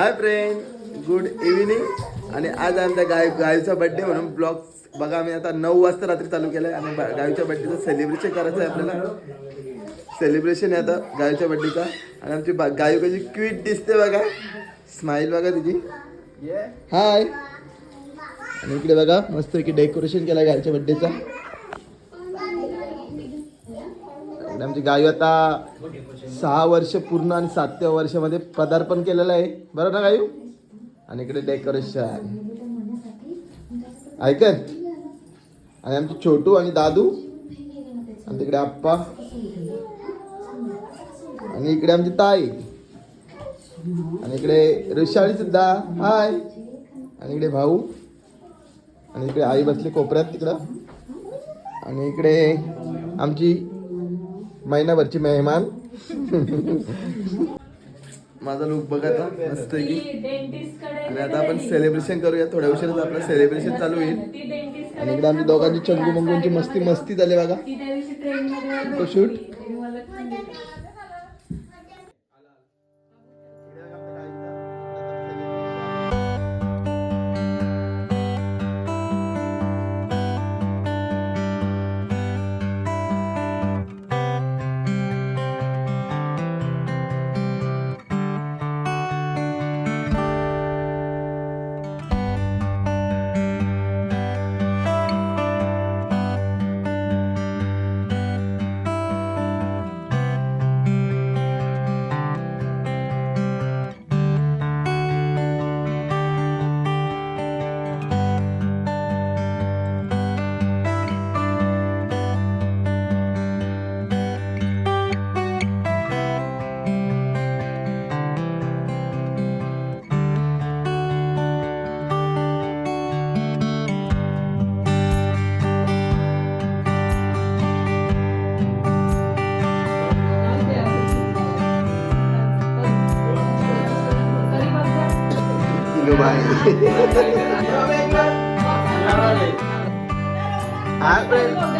Hi friend good evening. आणि आज आमच्या गाय गायचा बर्थडे म्हणून ब्लॉग बघा आम्ही आता नऊ वाजता रात्री चालू केलं आहे आणि गायच्या बर्थडेचं सेलिब्रेशन करायचं आहे आपल्याला. सेलिब्रेशन आहे आता गायच्या बर्थडेचा आणि आमची बा- गाय कशी क्वीट दिसते बघा. स्माईल बघा तिची. हाय आणि इकडे बघा मस्त की डेकोरेशन केलं गायच्या बर्थडेचा आणि आमची गाय आता सहा वर्ष पूर्ण आणि सातव्या वर्षामध्ये पदार्पण केलेलं आहे. बरं ना गायू आणि इकडे डेकोरेशन ऐकत आणि आमचे छोटू आणि दादू. आणि तिकडे आप्पा. आणि इकडे आमची ताई. आणि इकडे ऋषाळी सुद्धा. हाय आणि इकडे भाऊ. आणि इकडे आई बसली कोपऱ्यात तिकडं. आणि इकडे आमची महिनाभरची मेहमान. माझा लुक बघा आता मस्त की. आणि आता आपण सेलिब्रेशन करूया थोड्या उशिराच आपलं सेलिब्रेशन चालू होईल. आणि इकडे आमची दोघांची चंगू मंगूंची मस्ती मस्ती झाली बघा. तो शूट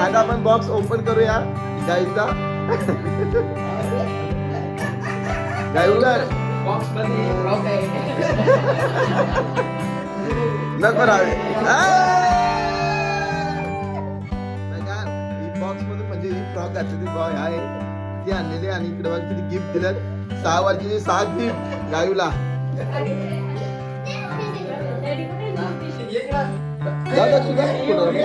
आता आपण बॉक्स ओपन करूया. गाईचा. गाय उघड. नको रावे ही बॉक्स मधून म्हणजे ही फ्रॉक घातलेली बॉय आहे ती आणलेली आणि इकडे किती गिफ्ट दिलं सहा वर्षाची सहा गिफ्ट गायूला दादा तुझा कुठं रे?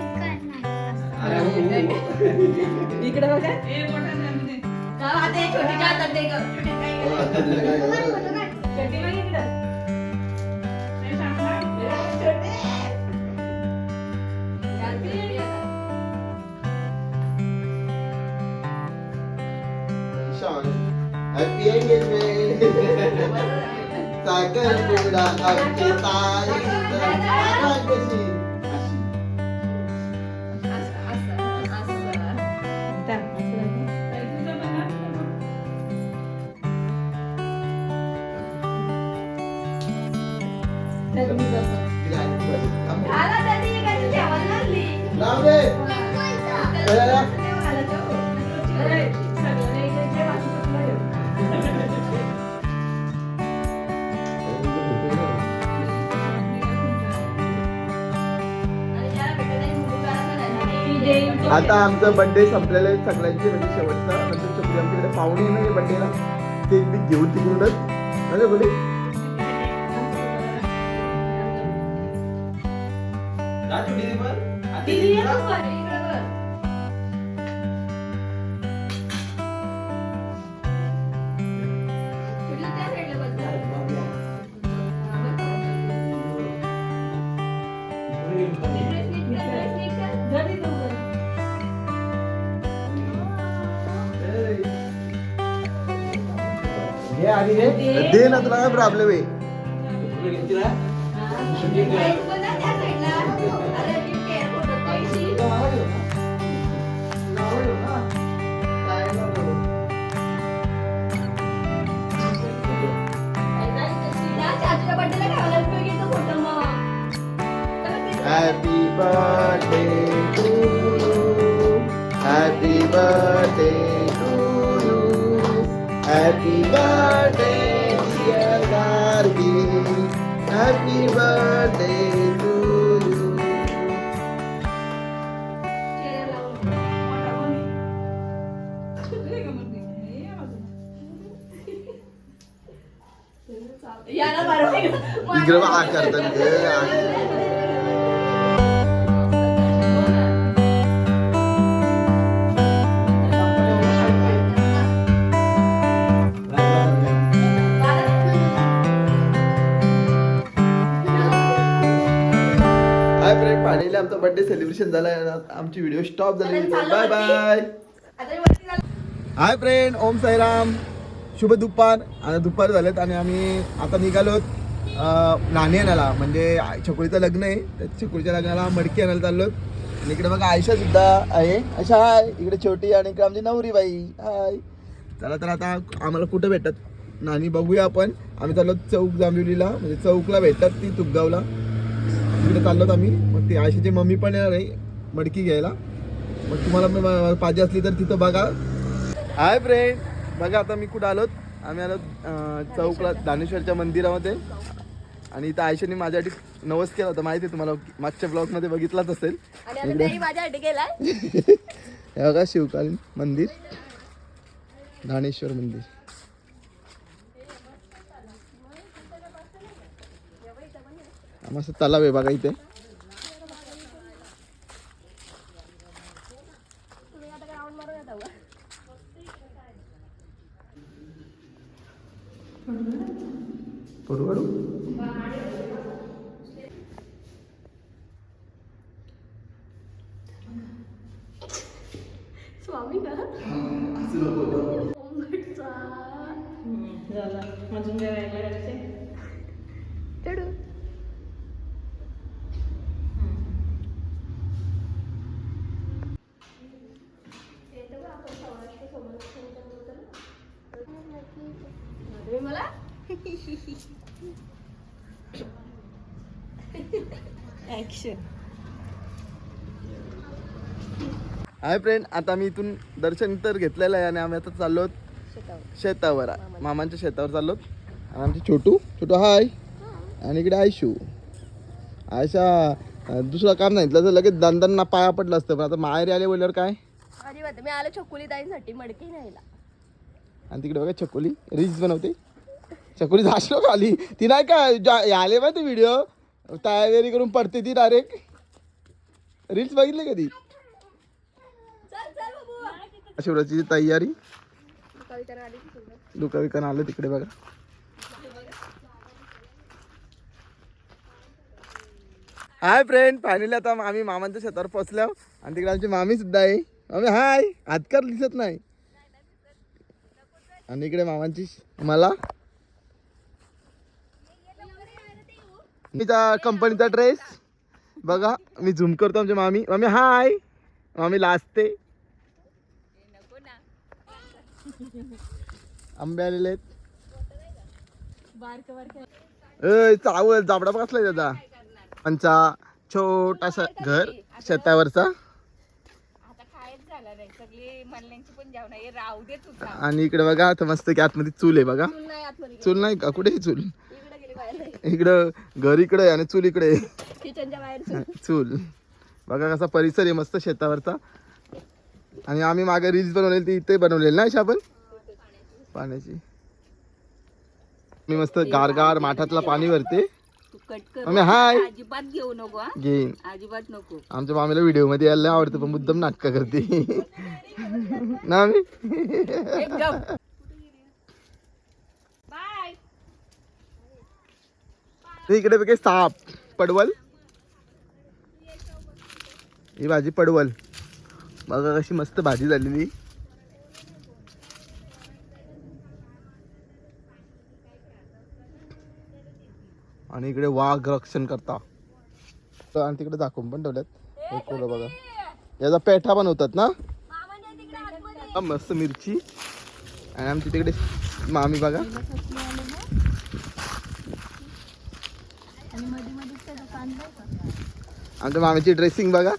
इकडे बघा हो, आता छोटी काय करायचं? छोटी बघ इकडं Happy engagement. साखर पुडा आमची ताई साखर कशी आता आमचं बर्थडे संपलेलं आहे सगळ्यांची म्हणजे शेवटचा. नंतर आमच्याकडे पाहुणे येणार बर्थडेला ते मी घेऊन तिकडूनच. म्हणजे बोले. दे ना तुला काय प्रॉब्लेम आहे चेहऱ्याला लावून. मोठा कोणी? लय गंमत नाही. ये बाजूला. याला बरोबर इकडं बघ, फायनली आमचा बर्थडे सेलिब्रेशन झालाय आमची व्हिडिओ स्टॉप झाली बाय बाय झालं. Hi friend Om Sairam. शुभ दुपार. आता दुपार झालेत आणि आम्ही आता निघालोत अं, नाणी आणायला. म्हणजे छकुलीचं लग्न आहे. त्या छकुलीच्या लग्नाला मडकी आणायला चाललो आणि इकडे बघा आयशा सुद्धा आहे. आयशा हाय इकडे छोटी आणि इकडे आमची नवरी बाई. हाय चला तर आता आम्हाला कुठं भेटतात? नाणी बघूया आपण. आम्ही चाललो चौक जांभिवलीला म्हणजे चौकला भेटतात ती तुपगावला. तिकडे चाललोत आम्ही. ती आयशाची मम्मी पण येणार आहे मडकी घ्यायला. मग तुम्हाला पाहिजे असली तर तिथं बघा. हाय फ्रेंड बघा आता मी कुठं आलोत. आम्ही आलो चौकला दानेश्वरच्या मंदिरामध्ये. आणि इथं आयशाने माझ्यासाठी नवस केला होता. माहिती आहे तुम्हाला मागच्या ब्लॉगमध्ये बघितलाच असेल. हे बघा शिवकालीन मंदिर. दानेश्वर मंदिर. मस्त तलाव आहे बघा इथे. हाय फ्रेंड आता मी इथून दर्शन तर घेतलेलं आहे आणि आम्ही आता चाललो शेतावर. मामांच्या. शेतावर चाललो आणि आमचे छोटू छोटू हाय आणि इकडे आयशू. आयशा दुसरं काम नाही. तर लगेच दंदांना पाया पडलं असतं. पण आता माहेरी आले बोलल्यावर काय? मी आलो चकुली ताईंसाठी मडकी न्यायला. आणि तिकडे बघा चकोली रील्स बनवते. चकोली झाशलो खाली. ती नाही का आले बा ते व्हिडिओ तयारी करून पडते ती डायरेक्ट रील्स बघितले कधी चल शिवराची तयारी. दुका विकान आलं तिकडे बघा. हाय फ्रेंड फायनली आता आम्ही मामांच्या शेतावर पोचल्या आणि तिकडे आमची मामी सुद्धा आहे. मामी हाय हातकार दिसत नाही. आणि इकडे मामांची मला. मीचा कंपनीचा ड्रेस. बघा मी झूम करतो आमच्या मामी. मामी हाय. मामी लाजते. आंबे आलेले आहेत. चावल जाबडा बसलाय त्याचा. आमचा छोटासा घर शेतावरचा. आणि इकडे बघा आता मस्त की आतमध्ये चूल आहे बघा. चूल नाही चूल नाही का? कुठे आहे चूल? इकडे घर इकडे आणि चूल इकडे आहे. किचनच्या बाहेर चूल. बघा कसा परिसर आहे मस्त शेतावरचा. आणि आम्ही मागे रील्स बनवलेली ती इथे बनवलेली ना आपण? पाण्याची. मी मस्त गारगार माठातला पाणी भरते. हाय. अजिबात घेऊ नको घेईन. अजिबात नको. आमच्या मामीला व्हिडिओमध्ये यायला आवडतं पण मुद्दाम नाटक करते. ना मी बाय इकडे बघे साप. पडवल. ही भाजी पडवल. बघा कशी मस्त भाजी झालेली आणि इकडे वाघ रक्षण करता. आणि तिकडे दाखवून पण ठेवल्यात एक बघा. याचा पेठा बनवतात ना? मस्त मिरची. आणि आमची तिकडे मामी बघा. आमच्या मामीची ड्रेसिंग बघा.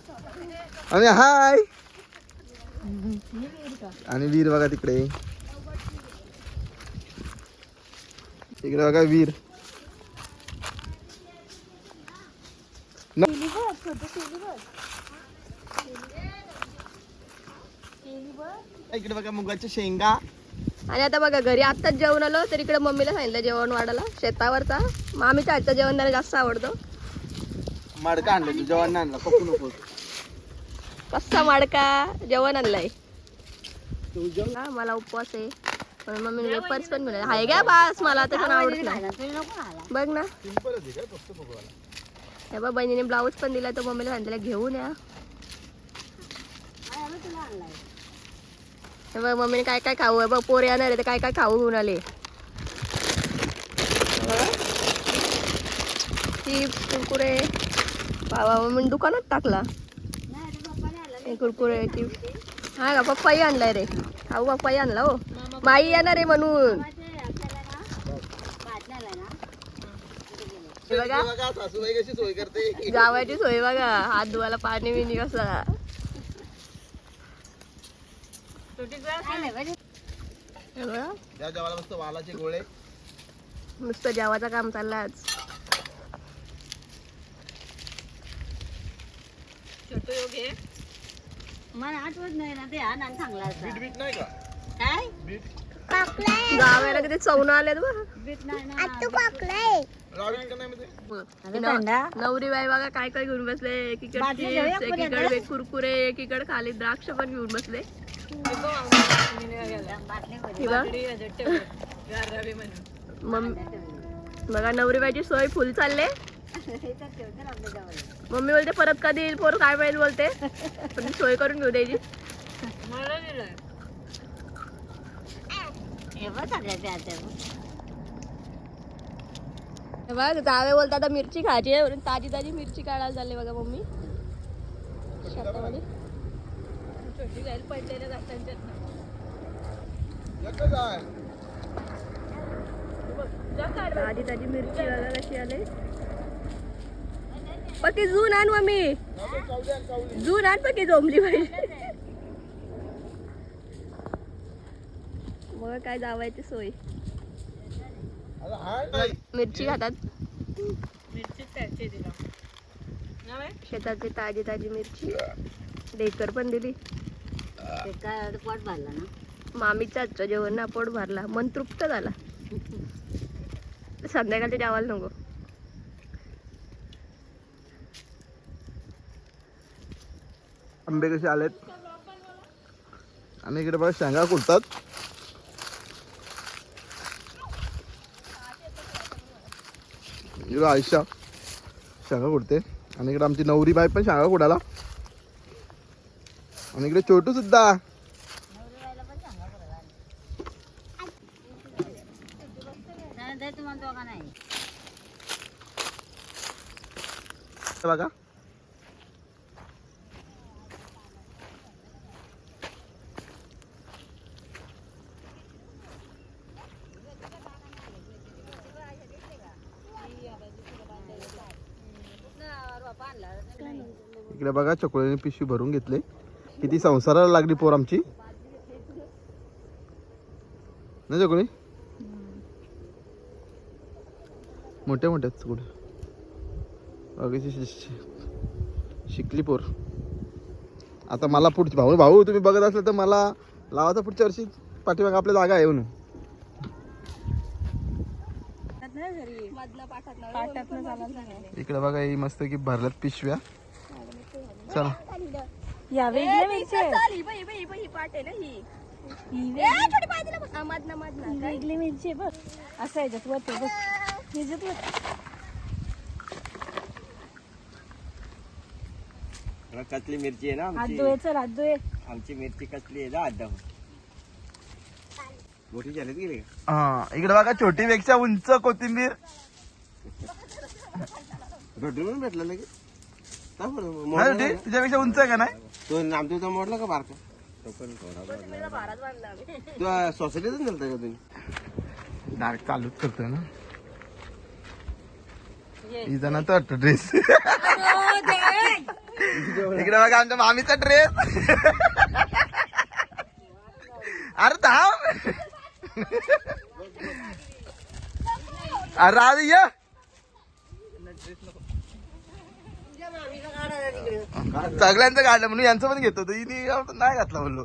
आणि हाय आणि वीर बघा तिकडे. तिकडे बघा वीर. न- इकडे बघा मुगाच्या शेंगा. आणि आता बघा घरी आत्ताच जेवण आलो तर इकडे मम्मीला सांगितलं जेवण वाढायला शेतावरचा. मामीच्या हातचं जेवण त्याला जास्त आवडतं. मडका आणलं तू जेवण आणला पकू नको कसा माडका? जेवण आणलंय. हा मला उपवास आहे. पण मम्मी वेपर्स पण मिळाले हाय घ्या बास मला तर पण आवडत नाही. बघ ना. हे बघ बहिणीने ब्लाऊज पण दिला तर मम्मीला सांगितलं घेऊन या. हे बघ मम्मीने काय काय खाऊ आहे बघ पोरे येणार आहे तर काय काय खाऊ घेऊन आले. चिप्स कुरकुरे. बाबा मम्मीने दुकानात टाकला. कुरकुरे चिप्स हा का पप्पाही आणलाय रे. खाऊ पप्पाही आणला हो. माई येणार आहे म्हणून. कशी सोय करते जावायची सोय बघा. हात धुवायला पाणी बिनी कसा. नुसतं जेवाचं काम चाललं आज मला आठवत नाही ना ते हा ना चांगला बीट बीट नाही का? काय? बीट? गावाला किती चवण आलेत बघ. बीट नाही ना. रावीट का नाही मध्ये? न- नवरी बाई बघा काय काय घेऊन बसले. एकीकडे बाटली पुढे एकीकडे वे- कुरकुरे एकीकडे खाली द्राक्ष पण घेऊन बसले. ही बघ. मम- बघा नवरी बाईची सोय फुल चालले. मम्मी बोलते परत कधी येईल पोर? काय पाहिजे बोलते? पण सोय करून घेऊ द्यायची बघ. हे जावे बोलता आता मिरची खायची आहे. म्हणून ताजी ताजी मिरची काढायला चालले बघा मम्मी. शेतामध्ये. छोटी जाईल पडलेल्या आहे. ताजी ताजी मिरची कशी आले. पक्की जून आण मम्मी जून आण पक्की जमली पाहिजे मग काय जावायची सोय. मिरची खातात. शेताची ताजी ताजी मिरची. डेकर पण दिली. पोट भरला ना मामीचा आजचं जेवण ना पोट भरला. मन तृप्त झाला. संध्याकाळच्या जेवायला नको. आंबे कसे आलेत? आणि इकडे बघा शेंगा कुटतात इकडे आयशा शेंगा कुटते आणि इकडे आमची नवरी बाई पण शेंगा कुडाला आणि इकडे छोटू सुद्धा. बघा इकडे बघा चकोळीने पिशवी भरून घेतले. किती संसाराला लागली पोर आमची. ना चकोळी? मोठ्या मोठ्या चकोळी. अगदी शिकलीपूर आता मला पुढची भाऊ भाऊ तुम्ही बघत असलं तर मला लावाचा पुढच्या वर्षी पाठीमाग आपल्या जागा आहे म्हणून. इकडे बघा ही मस्त की भरल्यात पिशव्या. चला. या वेगळ्या मिरच्या चाली बाई बाई बाई पाट आहे ना ही. ए, छोटी पाय दिला बघ. हा, मधनं मधनं काय? वेगळी मिरची आहे बघ. असं याच्यात वरते बघ. वर कसली मिरची आहे ना आमची? धुये चल आमची मिरची कसली आहे ना आठ मोठी झालीत गेली का हा इकडे बघा छोटी पेक्षा उंच कोथिंबीर. पण भेटलं लगेच. मोडलं? नाही. तुझ्यापेक्षा उंच आहे का नाही? का? तो नामदेव तो मोडला का बारका? तो पण तू सोसायटीतच नेलता का तुम्ही? डायरेक्ट चालूच करतोय ना. ही जणांचा ड्रेस इकडे बघा आमच्या मामीचा ड्रेस अरे थांब. अरे आधी ये. सगळ्यांचं काढलं म्हणून यांचं पण घेतो. नाही घातला म्हणलो.